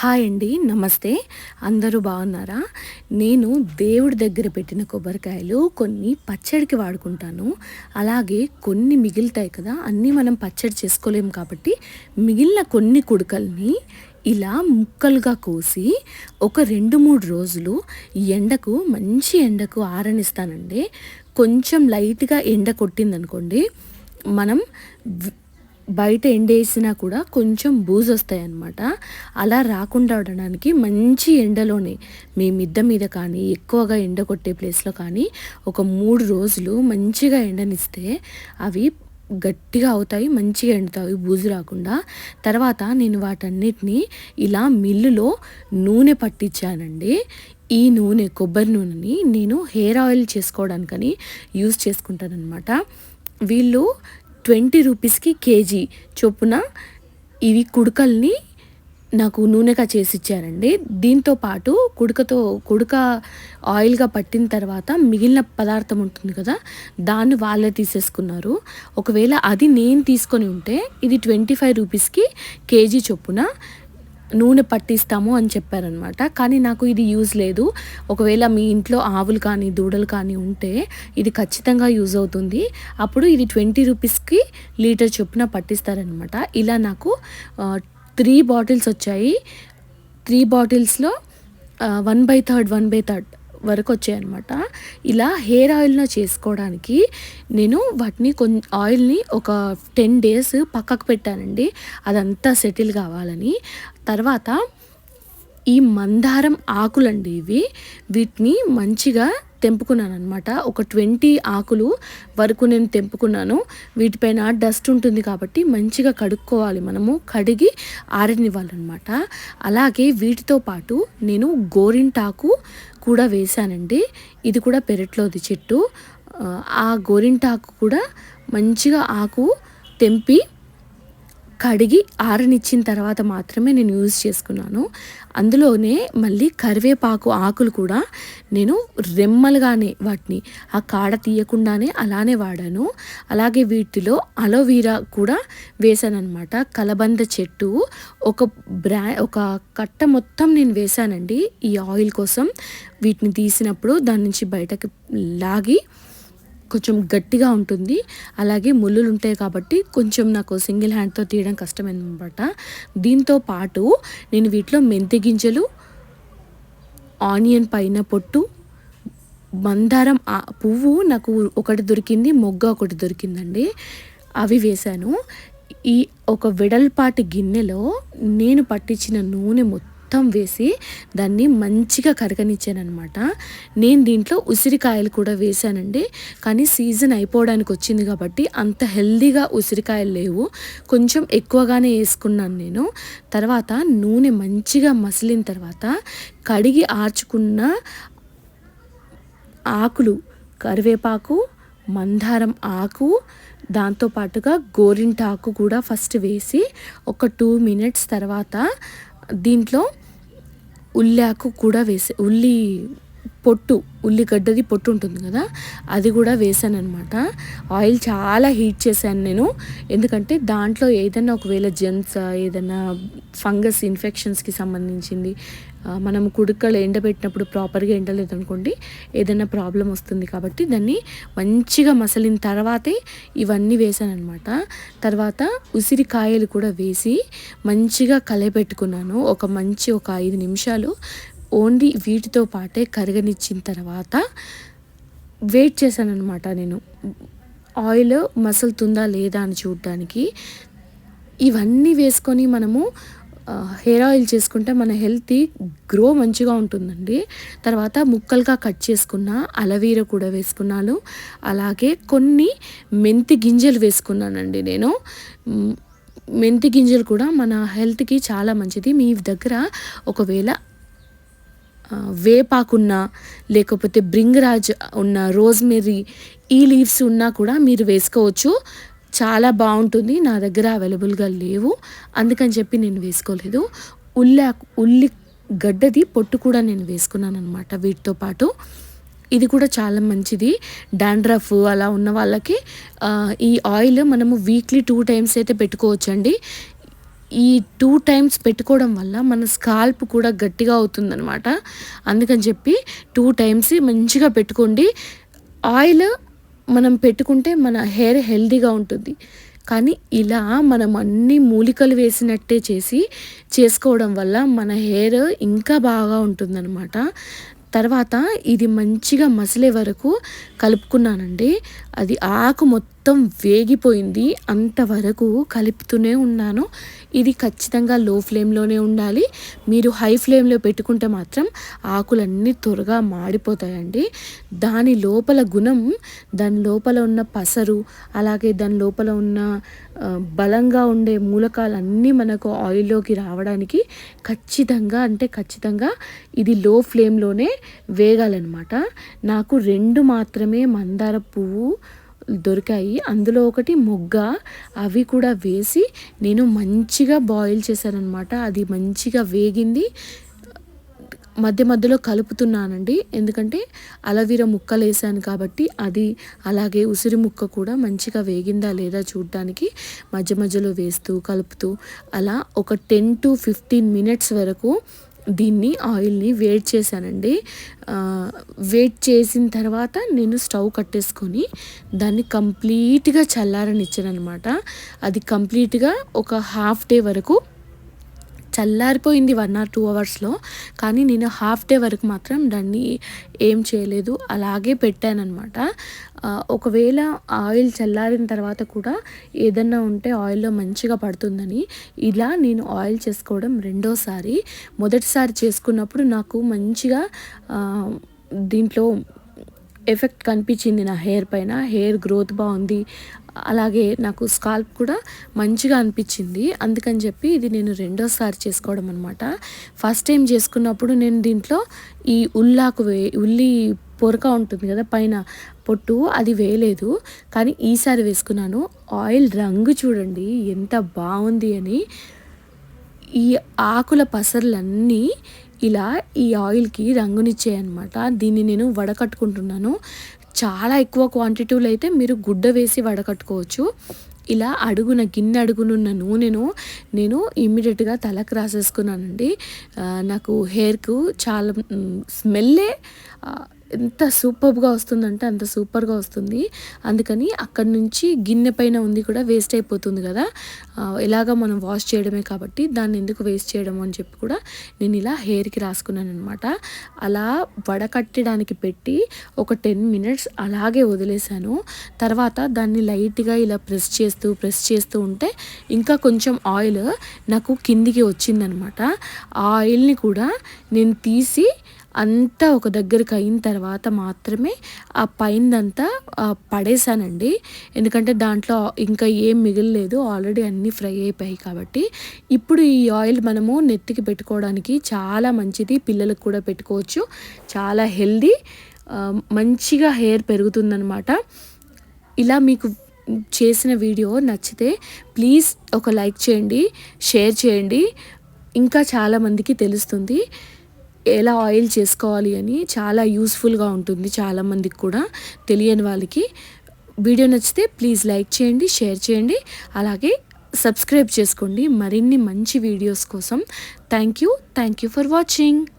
Hi అండి నమస్తే. అందరూ బాగున్నారా? నేను దేవుడి దగ్గర పెట్టిన కొబ్బరికాయలు కొన్ని పచ్చడికి వాడుకుంటాను. అలాగే కొన్ని మిగులుతాయి కదా అన్నీ మనం పచ్చడి చేసుకోలేము కాబట్టి మిగిలిన కొన్ని కుడకల్ని ఇలా ముక్కలుగా కోసి ఒక రెండు మూడు రోజులు ఎండకు మంచి ఎండకు ఆరనిస్తానండి. కొంచెం లైట్గా ఎండ కొట్టిందనుకోండి మనం బయట ఎండేసినా కూడా కొంచెం బూజు వస్తాయి అన్నమాట అలా రాకుండా ఉండడానికి మంచి ఎండలోనే మీ మిద్ద మీద కానీ ఎక్కువగా ఎండ కొట్టే ప్లేస్లో కానీ ఒక మూడు రోజులు మంచిగా ఎండనిస్తే అవి గట్టిగా అవుతాయి మంచిగా ఎండుతాయి బూజు రాకుండా. తర్వాత నేను వాటన్నిటిని ఇలా మిల్లులో నూనె పట్టించానండి. ఈ నూనె కొబ్బరి నూనెని నేను హెయిర్ ఆయిల్ చేసుకోవడానికని యూజ్ చేసుకుంటానమాట వీళ్ళు ట్వంటీ రూపీస్కి కేజీ చొప్పున ఇవి కుడకల్ని నాకు నూనెగా చేసి ఇచ్చారండి. దీంతో పాటు కుడకతో కుడక ఆయిల్గా పట్టిన తర్వాత మిగిలిన పదార్థం ఉంటుంది కదా దాన్ని వాళ్ళే తీసేసుకున్నారు. ఒకవేళ అది నేను తీసుకొని ఉంటే ఇది ట్వంటీ ఫైవ్ రూపీస్కి కేజీ చొప్పున నూనె పట్టిస్తాము అని చెప్పారనమాట కానీ నాకు ఇది యూజ్ లేదు. ఒకవేళ మీ ఇంట్లో ఆవులు కానీ దూడలు కానీ ఉంటే ఇది ఖచ్చితంగా యూజ్ అవుతుంది. అప్పుడు ఇది ట్వంటీ రూపీస్కి లీటర్ చొప్పున పట్టిస్తారనమాట ఇలా నాకు త్రీ బాటిల్స్ వచ్చాయి. Three బాటిల్స్లో one by third one by third వరకు వచ్చాయన్నమాట. ఇలా హెయిర్ ఆయిల్ను చేసుకోవడానికి నేను వాటిని కొన్ ఆయిల్ని ఒక టెన్ డేస్ పక్కకు పెట్టానండి. అదంతా సెటిల్ కావాలని. తర్వాత ఈ మందారం ఆకులండి ఇవి. వీటిని మంచిగా తెంపుకున్నాను అనమాట ఒక ట్వంటీ ఆకులు వరకు నేను తెంపుకున్నాను. వీటిపైన డస్ట్ ఉంటుంది కాబట్టి మంచిగా కడుక్కోవాలి మనము. కడిగి ఆరనివ్వాలన్నమాట. అలాగే వీటితో పాటు నేను గోరింటాకు కూడా వేశానండి. ఇది కూడా పెరట్లోది చెట్టు. ఆ, ఆ గోరింటాకు కూడా మంచిగా ఆకు తెంపి కడిగి ఆరనిచ్చిన తర్వాత మాత్రమే నేను యూజ్ చేసుకున్నాను. అందులోనే మళ్ళీ కరివేపాకు ఆకులు కూడా నేను రెమ్మలుగానే వాటిని ఆ కాడ తీయకుండానే అలానే వాడాను. అలాగే వీటిలో అలోవీరా కూడా వేశానమాట కలబంద చెట్టు ఒక బ్రా ఒక కట్ట మొత్తం నేను వేశానండి ఈ ఆయిల్ కోసం. వీటిని తీసినప్పుడు దాని నుంచి బయటకు లాగి కొంచెం గట్టిగా ఉంటుంది. అలాగే ముళ్ళులు ఉంటాయి కాబట్టి కొంచెం నాకు సింగిల్ హ్యాండ్తో తీయడం కష్టమైందనమాట దీంతో పాటు నేను వీటిలో మెంతి గింజలు ఆనియన్ పైన పొట్టు మందారం పువ్వు నాకు ఒకటి దొరికింది మొగ్గ ఒకటి దొరికిందండి. అవి వేశాను. ఈ ఒక వెడల్పాటి గిన్నెలో నేను పట్టించిన నూనె మొత్తం మొత్తం వేసి దాన్ని మంచిగా కరగనిచ్చాను అనమాట నేను దీంట్లో ఉసిరికాయలు కూడా వేశానండి. కానీ సీజన్ అయిపోవడానికి వచ్చింది కాబట్టి అంత హెల్దీగా ఉసిరికాయలు లేవు. కొంచెం ఎక్కువగానే వేసుకున్నాను నేను. తర్వాత నూనె మంచిగా మసిలిన తర్వాత కడిగి ఆర్చుకున్న ఆకులు కరివేపాకు మందారం ఆకు దాంతోపాటుగా గోరింటాకు కూడా ఫస్ట్ వేసి ఒక టూ మినిట్స్ తర్వాత దీంట్లో ఉల్లాకు కూడా వేసే ఉల్లి పొట్టు ఉల్లిగడ్డది పొట్టు ఉంటుంది కదా అది కూడా వేసాను అనమాట ఆయిల్ చాలా హీట్ చేశాను నేను. ఎందుకంటే దాంట్లో ఏదైనా ఒకవేళ జెమ్స్ ఏదైనా ఫంగస్ ఇన్ఫెక్షన్స్కి సంబంధించింది మనం కుడుకలు ఎండబెట్టినప్పుడు ప్రాపర్గా ఎండలేదు అనుకోండి ఏదైనా ప్రాబ్లం వస్తుంది కాబట్టి దాన్ని మంచిగా మసలిన తర్వాతే ఇవన్నీ వేసాను అనమాట తర్వాత ఉసిరికాయలు కూడా వేసి మంచిగా కలయపెట్టుకున్నాను. ఒక మంచి ఒక ఐదు నిమిషాలు ఓన్లీ వీటితో పాటే కరగనిచ్చిన తర్వాత వెయిట్ చేశాను అనమాట నేను ఆయిల్ మసలుతుందా లేదా అని చూడడానికి. ఇవన్నీ వేసుకొని మనము హెయిర్ ఆయిల్ చేసుకుంటే మన హెల్త్ గ్రో మంచిగా ఉంటుందండి. తర్వాత ముక్కలుగా కట్ చేసుకున్న అలవీర కూడా వేసుకున్నాను. అలాగే కొన్ని మెంతి గింజలు వేసుకున్నానండి నేను. మెంతి గింజలు కూడా మన హెల్త్కి చాలా మంచిది. మీ దగ్గర ఒకవేళ వేపాకున్నా లేకపోతే బ్రింగరాజ్ ఉన్న రోజ్మెరీ ఈ లీవ్స్ ఉన్నా కూడా మీరు వేసుకోవచ్చు. చాలా బాగుంటుంది. నా దగ్గర అవైలబుల్గా లేవు. అందుకని చెప్పి నేను వేసుకోలేదు. ఉల్లి ఉల్లి గడ్డది పొట్టు కూడా నేను వేసుకున్నాను అనమాట వీటితో పాటు. ఇది కూడా చాలా మంచిది. డాండ్రఫ్ అలా ఉన్న వాళ్ళకి ఈ ఆయిల్ మనము వీక్లీ టూ టైమ్స్ అయితే పెట్టుకోవచ్చండి. ఈ టూ టైమ్స్ పెట్టుకోవడం వల్ల మన స్కాల్ప్ కూడా గట్టిగా అవుతుందనమాట అందుకని చెప్పి టూ టైమ్స్ మంచిగా పెట్టుకోండి. ఆయిల్ మనం పెట్టుకుంటే మన హెయిర్ హెల్దీగా ఉంటుంది. కానీ ఇలా మనం అన్ని మూలికలు వేసినట్టే చేసి చేసుకోవడం వల్ల మన హెయిర్ ఇంకా బాగా ఉంటుందన్నమాట. తర్వాత ఇది మంచిగా మసిలే వరకు కలుపుకున్నానండి. అది ఆకు మొత్తం వేగిపోయింది. అంతవరకు కలుపుతూనే ఉన్నాను. ఇది ఖచ్చితంగా లో ఫ్లేమ్లోనే ఉండాలి. మీరు హై ఫ్లేమ్లో పెట్టుకుంటే మాత్రం ఆకులన్నీ త్వరగా మాడిపోతాయండి. దాని లోపల గుణం దాని లోపల ఉన్న పసరు అలాగే దాని లోపల ఉన్న బలంగా ఉండే మూలకాలన్నీ మనకు ఆయిల్లోకి రావడానికి ఖచ్చితంగా అంటే ఖచ్చితంగా ఇది లో ఫ్లేమ్లోనే వేగాలన్నమాట. నాకు రెండు మాత్రమే మందార పువ్వు దొరికాయి. అందులో ఒకటి మొగ్గ. అవి కూడా వేసి నేను మంచిగా బాయిల్ చేశానమాట అది మంచిగా వేగింది. మధ్య మధ్యలో కలుపుతున్నానండి. ఎందుకంటే అలవీర ముక్కలు వేసాను కాబట్టి అది అలాగే ఉసిరి ముక్క కూడా మంచిగా వేగిందా లేదా చూడడానికి మధ్య మధ్యలో వేస్తూ కలుపుతూ అలా ఒక టెన్ టు ఫిఫ్టీన్ మినిట్స్ వరకు దీన్ని ఆయిల్ని వేడి చేశానండి. వేట్ చేసిన తర్వాత నేను స్టవ్ కట్టేసుకొని దాన్ని కంప్లీట్గా చల్లారనిచ్చాను అనమాట అది కంప్లీట్గా ఒక హాఫ్ డే వరకు చల్లారిపోయింది వన్ ఆర్ టూ అవర్స్లో. కానీ నేను హాఫ్ డే వరకు మాత్రం దాన్ని ఏం చేయలేదు. అలాగే పెట్టానమాట ఒకవేళ ఆయిల్ చల్లారిన తర్వాత కూడా ఏదన్నా ఉంటే ఆయిల్లో మంచిగా పడుతుందని ఇలా నేను ఆయిల్ చేసుకోవడం రెండోసారి. మొదటిసారి చేసుకున్నప్పుడు నాకు మంచిగా దీంట్లో ఎఫెక్ట్ కనిపించింది నా హెయిర్ పైన. హెయిర్ గ్రోత్ బాగుంది. అలాగే నాకు స్కాల్ప్ కూడా మంచిగా అనిపించింది. అందుకని చెప్పి ఇది నేను రెండోసారి చేసుకోవడం అనమాట ఫస్ట్ టైం చేసుకున్నప్పుడు నేను దీంట్లో ఈ ఉల్లాకు వే ఉల్లి పొరక ఉంటుంది కదా పైన పొట్టు అది వేయలేదు. కానీ ఈసారి వేసుకున్నాను. ఆయిల్ రంగు చూడండి ఎంత బాగుంది అని. ఈ ఆకుల పసర్లన్నీ ఇలా ఈ ఆయిల్కి రంగునిచ్చేయనమాట దీన్ని నేను వడకట్టుకుంటున్నాను. చాలా ఎక్కువ క్వాంటిటీలో అయితే మీరు గుడ్డ వేసి వడకట్టుకోవచ్చు. ఇలా అడుగున గిన్నె అడుగునున్న నూనెను నేను ఇమ్మీడియట్గా తలకు రాసేసుకున్నానండి. నాకు హెయిర్కు చాలా స్మెల్లే ఎంత సూపర్గా వస్తుందంటే అంత సూపర్గా వస్తుంది. అందుకని అక్కడి నుంచి గిన్నె పైన ఉంది కూడా వేస్ట్ అయిపోతుంది కదా. ఇలాగ మనం వాష్ చేయడమే కాబట్టి దాన్ని ఎందుకు వేస్ట్ చేయడం అని చెప్పి కూడా నేను ఇలా హెయిర్కి రాసుకున్నాను అనమాట అలా వడకట్టడానికి పెట్టి ఒక టెన్ మినిట్స్ అలాగే వదిలేశాను. తర్వాత దాన్ని లైట్గా ఇలా ప్రెస్ చేస్తూ ప్రెస్ చేస్తూ ఉంటే ఇంకా కొంచెం ఆయిల్ నాకు కిందికి వచ్చిందనమాట ఆ ఆయిల్ని కూడా నేను తీసి అంతా ఒక దగ్గరికి అయిన తర్వాత మాత్రమే ఆ పైందంతా పడేసానండి ఎందుకంటే దాంట్లో ఇంకా ఏం మిగిలిలేదు. ఆల్రెడీ అన్నీ ఫ్రై అయిపోయాయి కాబట్టి. ఇప్పుడు ఈ ఆయిల్ మనము నెత్తికి పెట్టుకోవడానికి చాలా మంచిది. పిల్లలకు కూడా పెట్టుకోవచ్చు. చాలా హెల్దీ మంచిగా హెయిర్ పెరుగుతుందనమాట ఇలా మీకు చేసిన వీడియో నచ్చితే ప్లీజ్ ఒక లైక్ చేయండి షేర్ చేయండి. ఇంకా చాలామందికి తెలుస్తుంది. ఎలా ఆయిల్ చేసుకోవాలి అని చాలా యూస్ఫుల్గా ఉంటుంది చాలామందికి కూడా తెలియని వాళ్ళకి. వీడియో నచ్చితే ప్లీజ్ లైక్ చేయండి షేర్ చేయండి అలాగే సబ్స్క్రైబ్ చేసుకోండి. మరిన్ని మంచి వీడియోస్ కోసం thank you thank you for watching